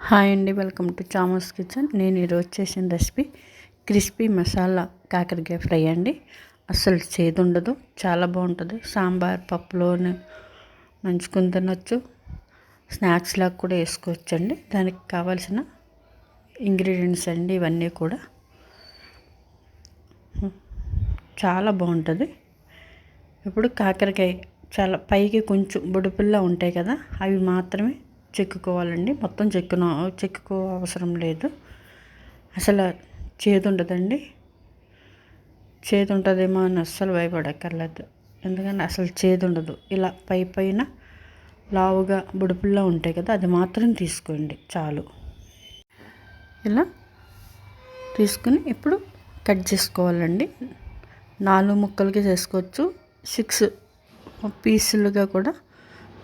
Hi అండి welcome to చామస్ kitchen. నేను ఈరోజు చేసిన రెసిపీ క్రిస్పీ మసాలా కాకరకాయ ఫ్రై అండి. అస్సలు చేదు ఉండదు చాలా బాగుంటుంది. సాంబార్ పప్పులోనే నంచుకుని తినొచ్చు. స్నాక్స్ లాగా కూడా వేసుకోవచ్చు అండి దానికి కావాల్సిన ఇంగ్రీడియంట్స్ అండి ఇవన్నీ కూడా. చాలా బాగుంటుంది. ఇప్పుడు కాకరకాయ చాలా పైకి కొంచెం బుడుపుల్లా ఉంటాయి కదా అవి మాత్రమే చెక్కుకోవాలండి. మొత్తం చెక్కున చెక్కుకో అవసరం లేదు. అసలు చేదు ఉండదండి చేదు ఉంటుందేమో అని అస్సలు భయపడక్కర్లేదు. ఎందుకంటే అసలు చేదు ఉండదు ఇలా పై పైన లావుగా బుడుపుల్లా ఉంటాయి కదా అది మాత్రం తీసుకోండి చాలు. ఇలా తీసుకుని ఇప్పుడు కట్ చేసుకోవాలండి. నాలుగు ముక్కలకి చేసుకోవచ్చు. సిక్స్ పీసులుగా కూడా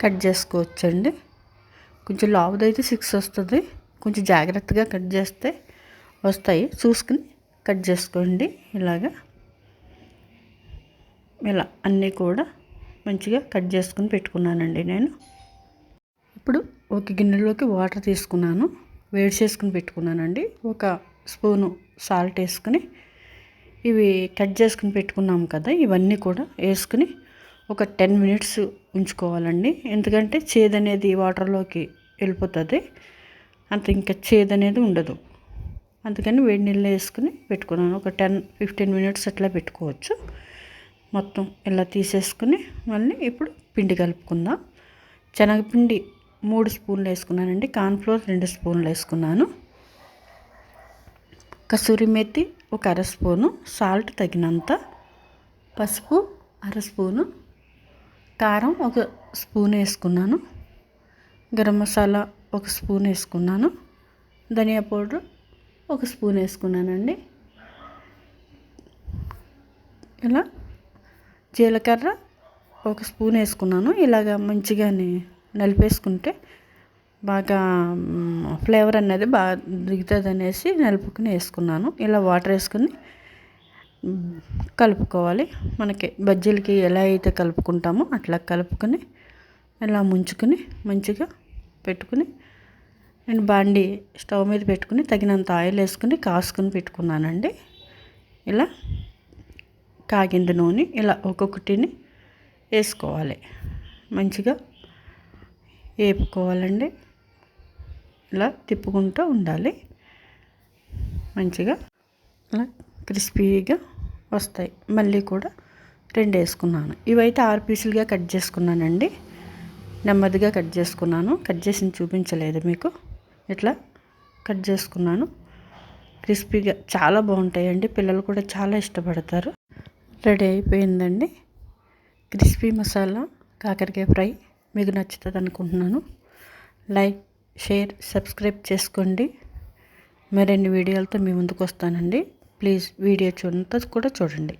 కట్ చేసుకోవచ్చండి. కొంచెం లావుదైతే సిక్స్ వస్తుంది. కొంచెం జాగ్రత్తగా కట్ చేస్తే వస్తాయి. చూసుకుని కట్ చేసుకోండి. ఇలాగా ఇలా అన్నీ కూడా మంచిగా కట్ చేసుకుని పెట్టుకున్నానండి నేను. ఇప్పుడు ఒక గిన్నెలోకి వాటర్ తీసుకున్నాను. వేడి చేసుకుని పెట్టుకున్నానండి. ఒక స్పూను సాల్ట్ వేసుకుని ఇవి కట్ చేసుకుని పెట్టుకున్నాము కదా ఇవన్నీ కూడా వేసుకుని ఒక టెన్ మినిట్స్ ఉంచుకోవాలండి. ఎందుకంటే చేదు అనేది వాటర్లోకి వెళ్ళిపోతుంది. అంత ఇంకా చేదు అనేది ఉండదు. అందుకని వేడి నీళ్ళు వేసుకుని పెట్టుకున్నాను. ఒక టెన్ ఫిఫ్టీన్ మినిట్స్ అట్లా పెట్టుకోవచ్చు. మొత్తం ఇలా తీసేసుకుని మళ్ళీ ఇప్పుడు పిండి కలుపుకుందాం. శనగపిండి మూడు స్పూన్లు వేసుకున్నానండి. కార్న్ఫ్లోర్ రెండు స్పూన్లు వేసుకున్నాను. కసూరి మెత్తి ఒక అర స్పూను. సాల్ట్ తగినంత పసుపు అర స్పూను. కారం ఒక స్పూన్ వేసుకున్నాను. గరం మసాలా ఒక స్పూన్ వేసుకున్నాను. ధనియా పౌడర్ ఒక స్పూన్ వేసుకున్నానండి. ఇలా జీలకర్ర ఒక స్పూన్ వేసుకున్నాను. ఇలాగ మంచిగా నలిపేసుకుంటే బాగా ఫ్లేవర్ అనేది బాగా దిగుతుంది అనేసి నలుపుకుని వేసుకున్నాను. ఇలా వాటర్ వేసుకుని కలుపుకోవాలి. మనకి బజ్జీలకి ఎలా అయితే కలుపుకుంటామో అట్లా కలుపుకొని ఇలా ముంచుకొని మంచిగా పెట్టుకుని నేను బాండి స్టవ్ మీద పెట్టుకుని తగినంత ఆయిల్ వేసుకుని కాసుకుని పెట్టుకున్నానండి. ఇలా కాగింది నూనె ఇలా ఒక్కొక్కటిని వేసుకోవాలి. మంచిగా వేపుకోవాలండి ఇలా తిప్పుకుంటూ ఉండాలి. మంచిగా ఇలా క్రిస్పీగా వస్తాయి. మళ్ళీ కూడా రెండు వేసుకున్నాను. ఇవైతే ఆరు పీసులుగా కట్ చేసుకున్నానండి. నెమ్మదిగా కట్ చేసుకున్నాను. కట్ చేసి చూపించలేదు మీకు. ఇట్లా కట్ చేసుకున్నాను. క్రిస్పీగా చాలా బాగుంటాయండి. పిల్లలు కూడా చాలా ఇష్టపడతారు. రెడీ అయిపోయిందండి. క్రిస్పీ మసాలా కాకరకాయ ఫ్రై మీకు నచ్చుతుంది అనుకుంటున్నాను. లైక్ షేర్ సబ్స్క్రైబ్ చేసుకోండి. మరిన్ని వీడియోలతో మీ ముందుకు వస్తానండి. ప్లీజ్ వీడియో చూడంతా కూడా చూడండి.